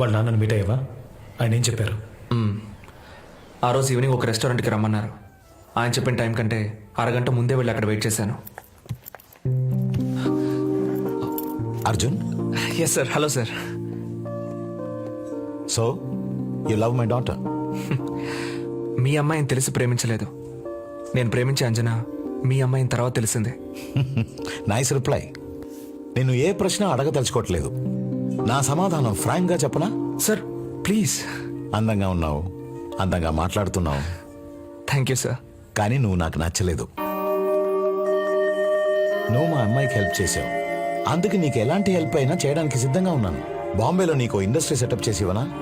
వాళ్ళ నాన్నని మీట్ అయ్యావా? ఆయన ఏం చెప్పారు. ఆ రోజు ఈవినింగ్ ఒక రెస్టారెంట్కి రమ్మన్నారు. ఆయన చెప్పిన టైం కంటే అరగంట ముందే వెళ్ళి అక్కడ వెయిట్ చేశాను. Arjun? Yes sir hello sir so you love my daughter మీ అమ్మాయిని తెలిసి ప్రేమించలేదు. నేను ప్రేమించే అంజనా మీ అమ్మాయిని తర్వాత తెలిసిందే. నైస్ రిప్లై నేను ఏ ప్రశ్న అడగదలుచుకోవట్లేదు. నా సమాధానం ఫ్రాంక్గా చెప్పనా? సార్ ప్లీజ్ అందంగా ఉన్నావు. అందంగా మాట్లాడుతున్నావు. థ్యాంక్ యూ సార్ కానీ నువ్వు నాకు నచ్చలేదు. నువ్వు మా అమ్మాయికి హెల్ప్ చేసావు. అందుకు నీకు ఎలాంటి హెల్ప్ అయినా చేయడానికి సిద్ధంగా ఉన్నాను. బాంబేలో నీకు ఇండస్ట్రీ సెటప్ చేసి ఇవ్వనా?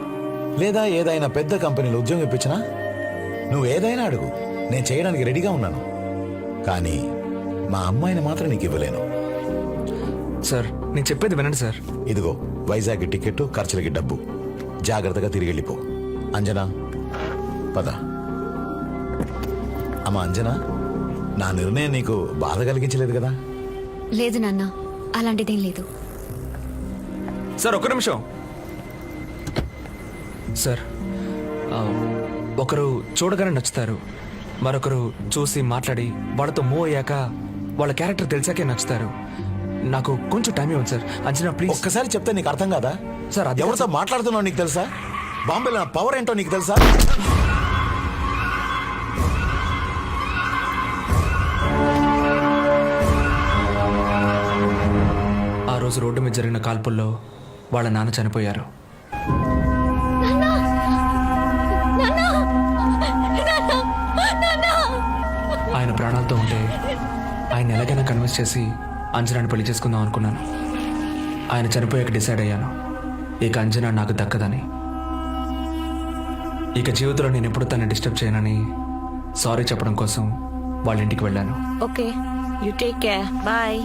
లేదా ఏదైనా పెద్ద కంపెనీలో ఉద్యోగం ఇప్పించినా? నువ్వు ఏదైనా అడుగు. నేను చేయడానికి రెడీగా ఉన్నాను. కానీ మా అమ్మాయిని మాత్రం నీకు ఇవ్వలేను. సార్ నేను చెప్పేది వినండి సార్. ఇదిగో వైజాగ్ టికెట్ ఖర్చులకి డబ్బు. జాగ్రత్తగా తిరిగి వెళ్ళిపో. అంజనా పద. అమ్మా అంజనా నా నిర్ణయం నీకు బాధ కలిగించలేదు కదా? లేదు నాన్న అలాంటిదేం లేదు. సార్ ఒక్క నిమిషం. సార్ ఒకరు చూడగానే నచ్చుతారు. మరొకరు చూసి మాట్లాడి వాళ్ళతో మూవ్ అయ్యాక వాళ్ళ క్యారెక్టర్ తెలిసాకే నచ్చుతారు. నాకు కొంచెం టైం ఇవ్వండి సార్ అంచనా ప్లీజ్ ఒక్కసారి చెప్తే నీకు అర్థం కాదా? సార్, అది ఎవరితో మాట్లాడుతున్నావు నీకు తెలుసా? బాంబేలో నా పవర్ ఏంటో నీకు తెలుసా? ఆ రోజు రోడ్డు మీద జరిగిన కాల్పుల్లో వాళ్ళ నాన్న చనిపోయారు. ఆయన ప్రాణాలతో ఉంటే ఆయన ఎలాగైనా కన్విన్స్ చేసి అంజనాని పెళ్ళి చేసుకుందాం అనుకున్నాను. ఆయన చనిపోయాక డిసైడ్ అయ్యాను. ఇక అంజనా నాకు దక్కదని. ఇక జీవితంలో నేను ఎప్పుడు తనని డిస్టర్బ్ చేయనని సారీ చెప్పడం కోసం వాళ్ళ ఇంటికి వెళ్ళాను. Okay. You take care. Bye.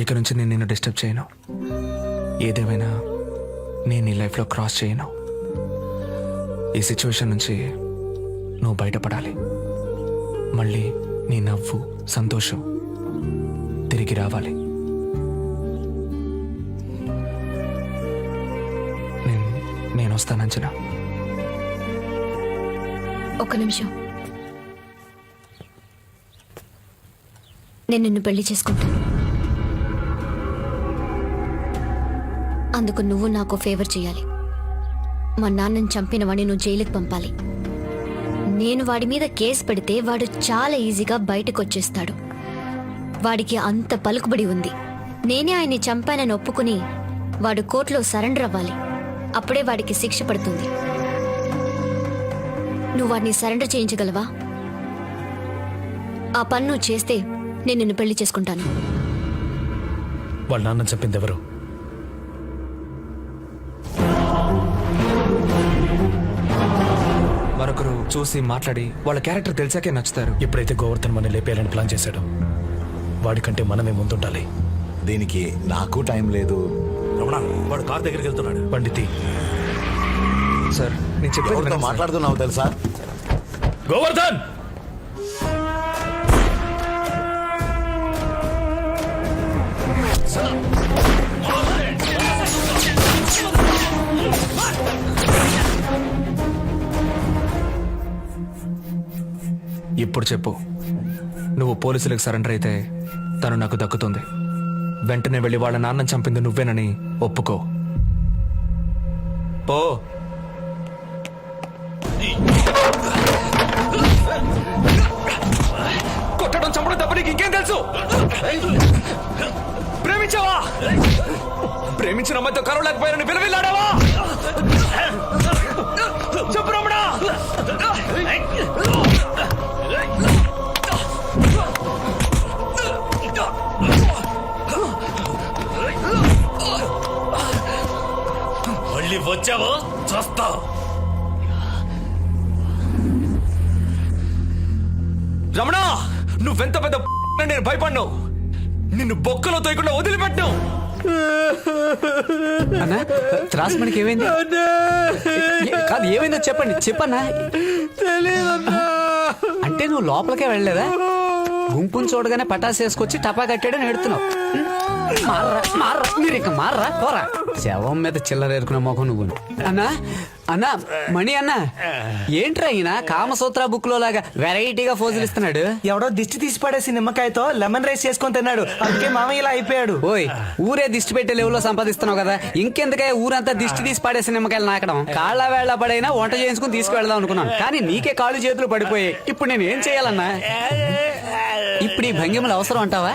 ఇక నుంచి నేను నిన్ను డిస్టర్బ్ చేయను. ఏదేమైనా నేను నీ లైఫ్లో క్రాస్ చేయను. ఈ సిచ్యువేషన్ నుంచి నువ్వు బయటపడాలి. మళ్ళీ నీ నవ్వు సంతోషం తిరిగి రావాలి. నేను వస్తానంచనా ఒక్క నిమిషం. నేను నిన్ను పెళ్ళి చేసుకుంటాను అందుకు నువ్వు నాకు ఫేవర్ చేయాలి. మా నాన్నని చంపిన వాడిని నువ్వు జైలుకి పంపాలి. నేను వాడి మీద కేసు పెడితే వాడు చాలా ఈజీగా బయటకు వచ్చేస్తాడు వాడికి అంత పలుకుబడి ఉంది. నేనే ఆయన్ని చంపానని ఒప్పుకుని వాడు కోర్టులో సరెండర్ అవ్వాలి. అప్పుడే వాడికి శిక్ష పడుతుంది. నువ్వు వాడిని సరెండర్ చేయించగలవా? ఆ పన్ను చేస్తే నేను నిన్ను పెళ్ళి చేసుకుంటాను. వాళ్ళ నాన్న చెప్పింది ఎవరు? మరొకరు చూసి మాట్లాడి వాళ్ళ క్యారెక్టర్ తెలిసాకే నచ్చుతారు. ఎప్పుడైతే గోవర్ధన్ మన లేపేయాలని ప్లాన్ చేశాడో. వాడికంటే మనమే ముందుండాలి. దీనికి నాకు టైం లేదు. రమణ వాడు కార్ దగ్గరికి వెళ్తున్నాడు. పండితి సార్ నేను చెప్పేది ఎవరితో వినండి సార్. మాట్లాడుతున్నావు తెలుసా? గోవర్ధన్! ఇప్పుడు చెప్పు. నువ్వు పోలీసులకు సరెండర్ అయితే తను నాకు దక్కుతుంది. వెంటనే వెళ్ళి వాళ్ళ నాన్న చంపింది నువ్వేనని ఒప్పుకో. పో. కొట్టడం చంపడం తప్ప నీకు ఇంకేం తెలుసు? ప్రేమించావా? ప్రేమించిన అమ్మాయితో కలవలేకపోయారని విలవిల్లాడావా? చెప్పు రమణ. చస్తావు రమణ నువ్వెంత పెద్ద నేను భయపడ్ను నిన్ను బొక్కలో తోయకుండా వదిలిపెట్టు అన్నా త్రాస్ మనకి ఏమైంది? ఏ- కాదు ఏమైందో చెప్పండి చెప్పన్నా. అంటే నువ్వు లోపలికే వెళ్ళలేదా? గుంపుని చూడగానే పటాసు వేసుకొచ్చి టపా కట్టాడని ఎడుతున్నావు మార్రా మార్రా మీరు ఇక మార్రా? పోరా. శవం మీద చిల్లర ఏరుకున్న మొఖం నువ్వు. అన్నా అన్నా మణి అన్నా ఏంట్రా ఈయన? కామసూత్ర బుక్లో లాగా వెరైటీగా ఫోజులు ఇస్తున్నాడు. ఎవడో దిష్టి తీసి పడేసి నిమ్మకాయతో లెమన్ రైస్ చేసుకొని తిన్నాడు. అందుకే మామయ్య ఇలా అయిపోయాడు. ఓయ్ ఊరే దిష్టి పెట్టే లెవెల్లో సంపాదిస్తున్నావు కదా. ఇంకెందుకే ఊరంతా దిష్టి తీసి పడేసి నిమ్మకాయలు నాకడం? కాళ్ళ వేళ పడైనా వంట చేయించుకుని తీసుకువెళ్దాం అనుకున్నాను కానీ నీకే కాళ్ళు చేతులు పడిపోయాయి. ఇప్పుడు నేను ఏం చేయాలన్నా? ఇప్పుడు ఈ భంగిమలు అవసరం అంటావా?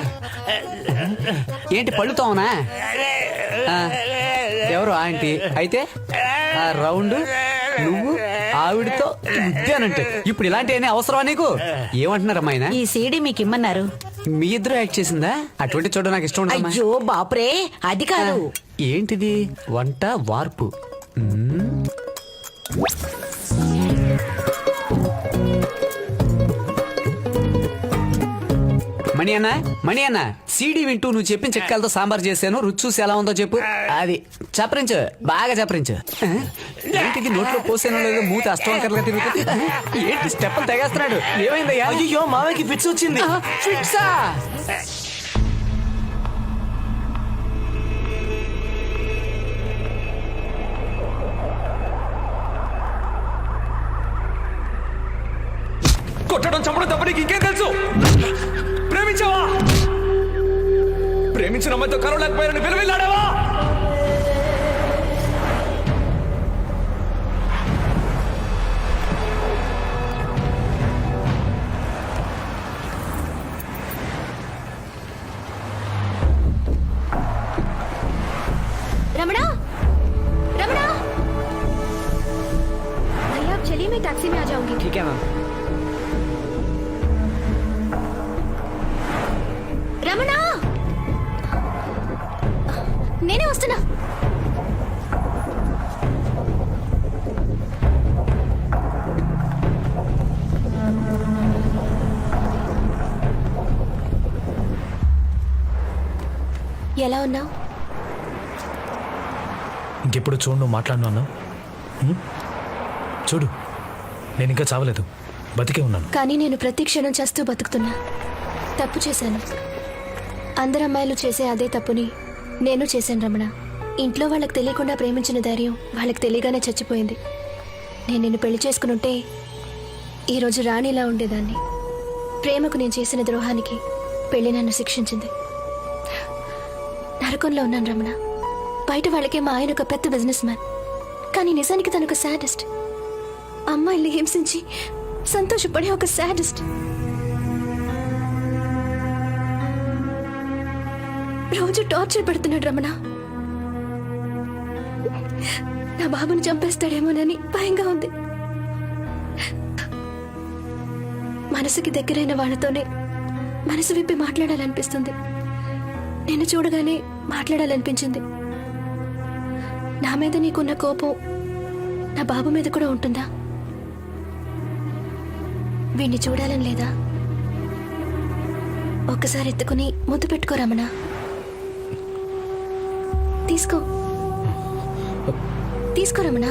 ఏంటి పళ్ళుతావునా ఆ, ఎవరు ఆంటీ? అయితే ఆ రౌండ్ నువ్వు ఆవిడతో ఉద్యానంటే ఇప్పుడు ఇలాంటివన్నీ అవసరమా నీకు? ఏమంటున్నారమ్మా ఆయన? ఈ సీడీ మీకు ఇమ్మన్నారు. మీ ఇద్దరు యాక్ట్ చేసిందా? అటువంటి చూడ నాకు ఇష్టం ఉండదమ్మా. అయ్యో బాపురే అది కాదు. ఏంటిది? వంట వార్పు. మణి అన్న మణి అన్న సీడీ వింటూ నువ్వు చెప్పిన చెక్కలతో సాంబార్ చేశాను. రుచి చూసి ఎలా ఉందో చెప్పు. అది చప్పరించు బాగా చప్పరించు ఆ? ఏంటిది నోట్లో పోసానో లేదో మూత అష్టవంకర్గా తిరుగుతుంది. ఏంటి స్టెప్ తెగేస్తున్నాడు? ఏమైందయ్యా? అయ్యో మామయ్యకి ఫిట్స్ వచ్చింది. ఫిట్సా ప్రేమించిన అమ్మాయితో పేరుని విలువెళ్ళాడావా నేనే వస్తున్నా. ఎలా ఉన్నావు? ఇంకెప్పుడు చూడు నువ్వు మాట్లాడినా అన్నావు? చూడు నేను ఇంకా చావలేదు. బతికే ఉన్నాను. కానీ నేను ప్రతి క్షణం చేస్తూ బతుకుతున్నా. తప్పు చేశాను. అందరు అమ్మాయిలు చేసే అదే తప్పుని నేను చేశాను రమణ. ఇంట్లో వాళ్ళకి తెలియకుండా ప్రేమించిన ధైర్యం వాళ్ళకి తెలియగానే చచ్చిపోయింది. నేను నిన్ను పెళ్ళి చేసుకునుంటే ఈరోజు రాణిలా ఉండేదాన్ని. ప్రేమకు నేను చేసిన ద్రోహానికి పెళ్ళి నన్ను శిక్షించింది. నరకంలో ఉన్నాను రమణ. బయట వాళ్ళకే మా ఆయన ఒక పెద్ద బిజినెస్ మ్యాన్ కానీ నిజానికి తను ఒక సాడెస్ట్ అమ్మాయిల్ని హింసించి సంతోషపడే ఒక సాడెస్ట్ రోజు టార్చర్ పెడుతున్నాడు రమణ. నా బాబుని చంపేస్తాడేమోనని భయంగా ఉంది. మనసుకి దగ్గరైన వాళ్ళతోనే మనసు విప్పి మాట్లాడాలనిపిస్తుంది. నిన్ను చూడగానే మాట్లాడాలనిపించింది. నా మీద నీకున్న కోపం నా బాబు మీద కూడా ఉంటుందా? వీణ్ణి చూడాలని లేదా? ఒక్కసారి ఎత్తుకుని ముద్దు పెట్టుకో రమణ. తీసుకో. తీసుకో రమణ.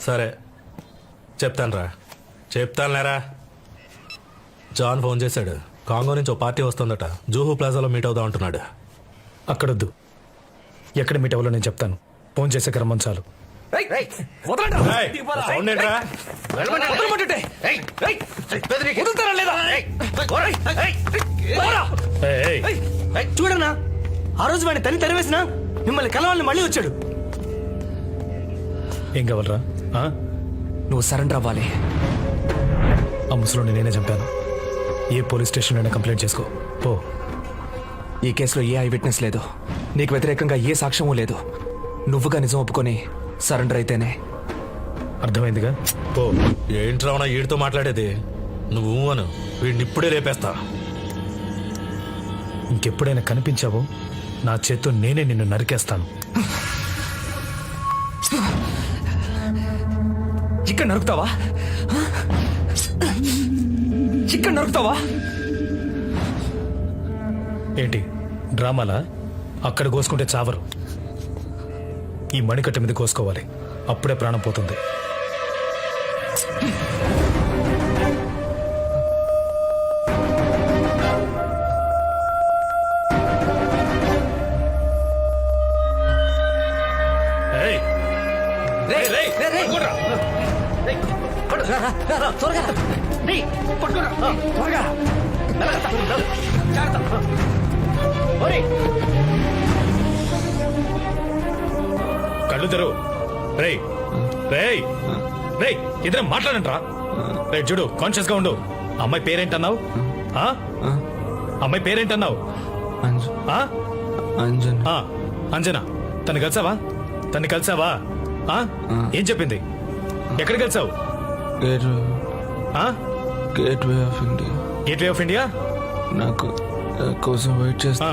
సరే. చెప్తానురా. చెప్తానులేరా? జాన్ ఫోన్ చేశాడు. కాంగో నుంచి ఓ పార్టీ వస్తుందట. జూహు ప్లాజాలో మీట్ అవుదాం అంటున్నాడు. అక్కడొద్దు. ఎక్కడ మీట్ అవ్వాలో నేను చెప్తాను. ఫోన్ చేసే క్రమం చాలు. వదలండి. ఏయ్, సౌండ్ ఏంట్రా? వదలమంటుంటే. వదులుతారా లేదా? ఏయ్, ఏయ్, చూడన్నా. ఆ రోజు వాడిని తని తరివేసిన మిమ్మల్ని కలవాలని మళ్ళీ వచ్చాడు. ఏం కావాలరా? ఆ? నువ్వు సరెండర్ అవ్వాలి. ఆ ముసలోని నేనే చంపాను. ఏ పోలీస్ స్టేషన్ అయినా కంప్లైంట్ చేసుకో. పో. ఈ కేసులో ఏ ఐ విట్నెస్ లేదు. నీకు వ్యతిరేకంగా ఏ సాక్ష్యమూ లేదు. నువ్వుగా నిజం ఒప్పుకొని సరెండర్ అయితేనే. అర్థమైందిగా? పో. ఏంట్రా ఉన్నా వీడితో మాట్లాడేది? నువ్వు అను. వీడిని ఇప్పుడే రేపేస్తా ఇంకెప్పుడైనా కనిపించావో నా చేత్తో నేనే నిన్ను నరికేస్తాను. ఇక్కడ నరుకుతావా? ఇక్కడ నరుకుతావా? ఏంటి డ్రామాలా? అక్కడ కోసుకుంటే చావరు. ఈ మణికట్ట మీద కోసుకోవాలి. అప్పుడే ప్రాణం పోతుంది. ఏయ్, రేయ్, రేయ్. కళ్ళు తెరువు రేయ్ రేయ్ రేయ్ ఇద్దరం మాట్లాడంట్రా. రే చూడు కాన్షియస్గా ఉండు. అమ్మాయి పేరేంటన్నావు? అమ్మాయి పేరేంటన్నావు? అంజన్. ఆ, అంజనా. తను కలిసావా? తన్ని కలిసావా? ఆ? ఏం చెప్పింది? ఎక్కడ కలిసావు? గేట్ ఆ? Gate way of India gateway of India నాకు కోసం వెయిట్ ఆ.